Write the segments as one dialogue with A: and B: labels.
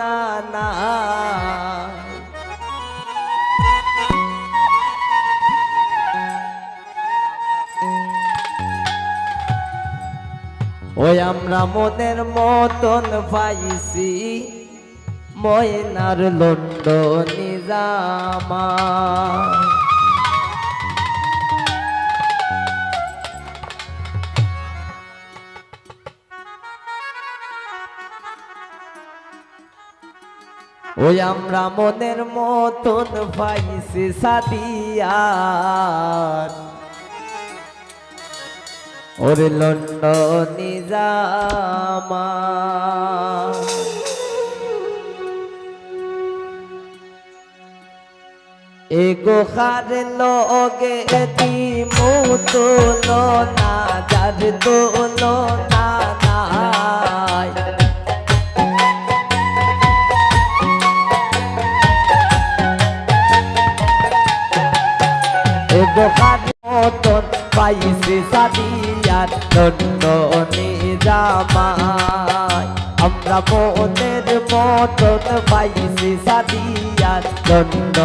A: না না। ওই আমরা মনের মতন পাইছি ময়নার লন্ড নিজামা ওই আমরা মনের মতন পাইছি সাদিয়ার। ওরে লন্ড নিজামা এগো খার লগে দিমু তোলো না যার তোলো না খার মতন পাইছে সাদিয়ার দণ্ড জামাই। আমরা মনের মতন পাইছে সাদিয়ার দণ্ড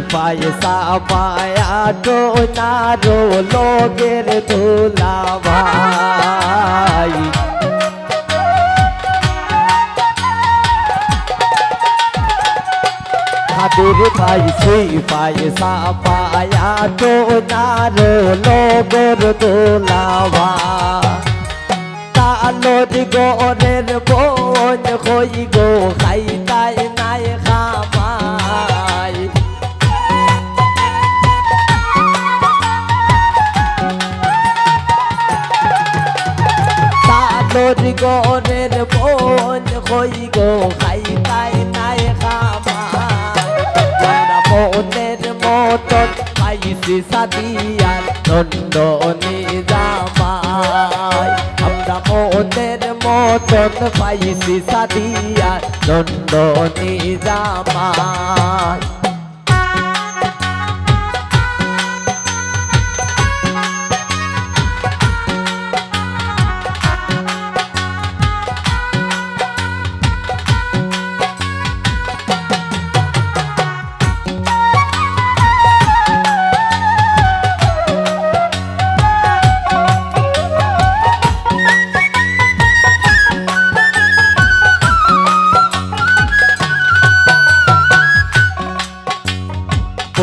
A: নিজামাই সিপাই সাপায়া ডোনারো লোগের দোলা ভাই। খাদুর ভাই সিপাই সাপায়া ডোনারো লোগের দোলা ভাই। কালোর গোরের গোরের বোন হই গো, খাই তাই নাই খামাই আমরা মনের মতন পাইছি সাদিয়ার দণ্ড নিজামাই আমরা মনের মতন পাইছি সাদিয়ার দণ্ড নিজামাই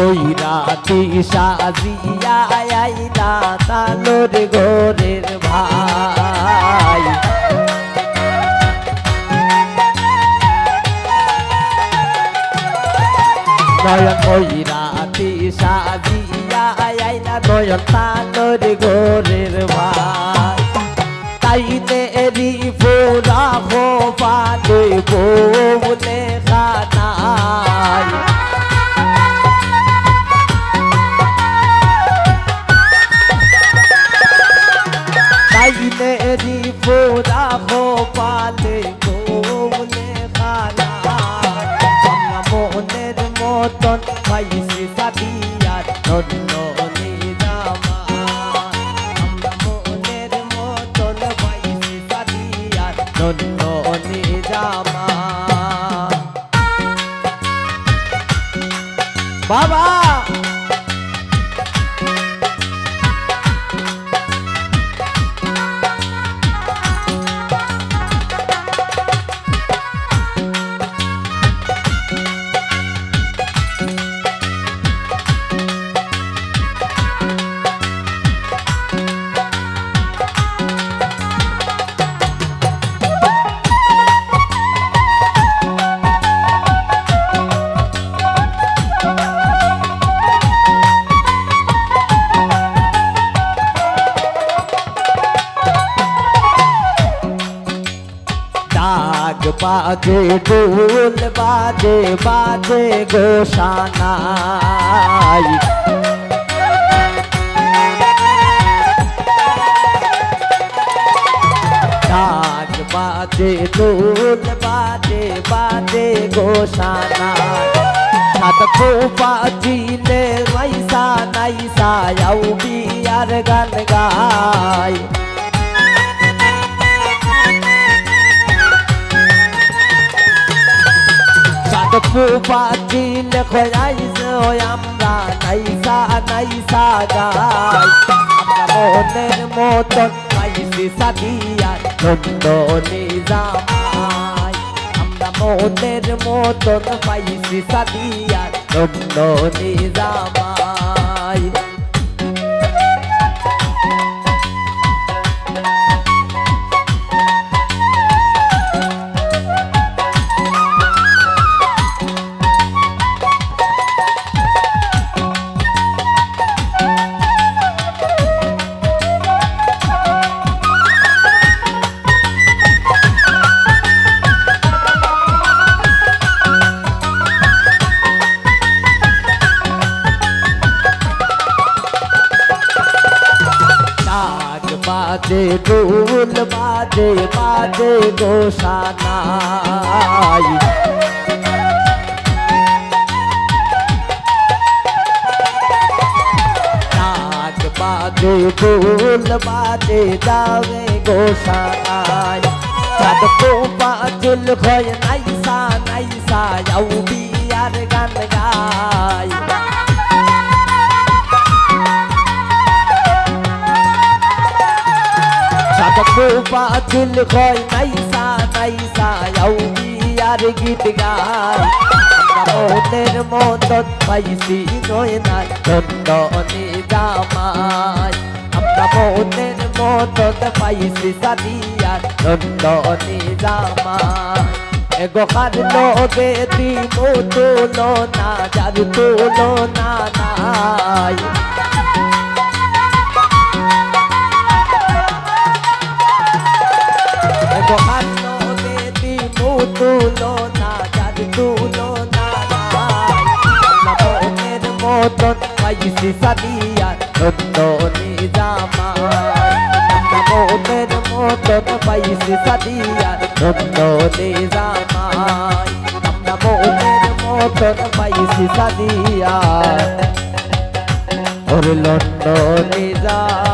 A: কইরাতি সাজিয়া আইলা তালোর গোরের ভাই। নয়ন কইরাতি সাজিয়া আইলা নয়ন তালোর গোরের ভাই। তাইতে এরি ফোরা হো পালে বলে পালে বলে খানাই আমরা মনের মতন পাইছি সাদিয়ার ধন্য ধন্য নিজামা বাবা! বাজে ডোল বাজে বাজে গোসানাই ডাক বাজে ডোল বাজে বাজে গোসানাই সাত বাজিলে মাইসা নাইসা আউ বিয়ার গান গায় বাজিল খয়াইস আমরা নাইসা নাইসা গাই আমরা মনের মতন পাইছি সাদিয়ার নন্দ নিজামাই। আমরা মনের মতন পাইছি সাদিয়ার নন্দ নিজামাই। বাজে গোসানাই ডাক বাজে ডোল বাজে যাবে গোসানাই চাঁদ কো বাজুল খয় নাইসা নাইসা যাও বিয়ার গান গাই সাতকো বাজুল খয় নাইসা নাইসা আউ বিয়ার গীত আমরা মনের মতন পাইছি নয়নার ধন্য নিজামাই আমরা মনের মতন পাইছি সাদিয়ার ধন্য নিজামাই এগো কার লগে দিমু তুলো যার তুলো নাই na যার তুলো না নাই আমরা মনের মতন পাইছি সাদিয়া নন্দ আমরা মনের মতন পাইছি সাদিয়া নন্দ আমরা মনের মতন পাইছি সাদিয়া। ওর লন্ড নিজামাই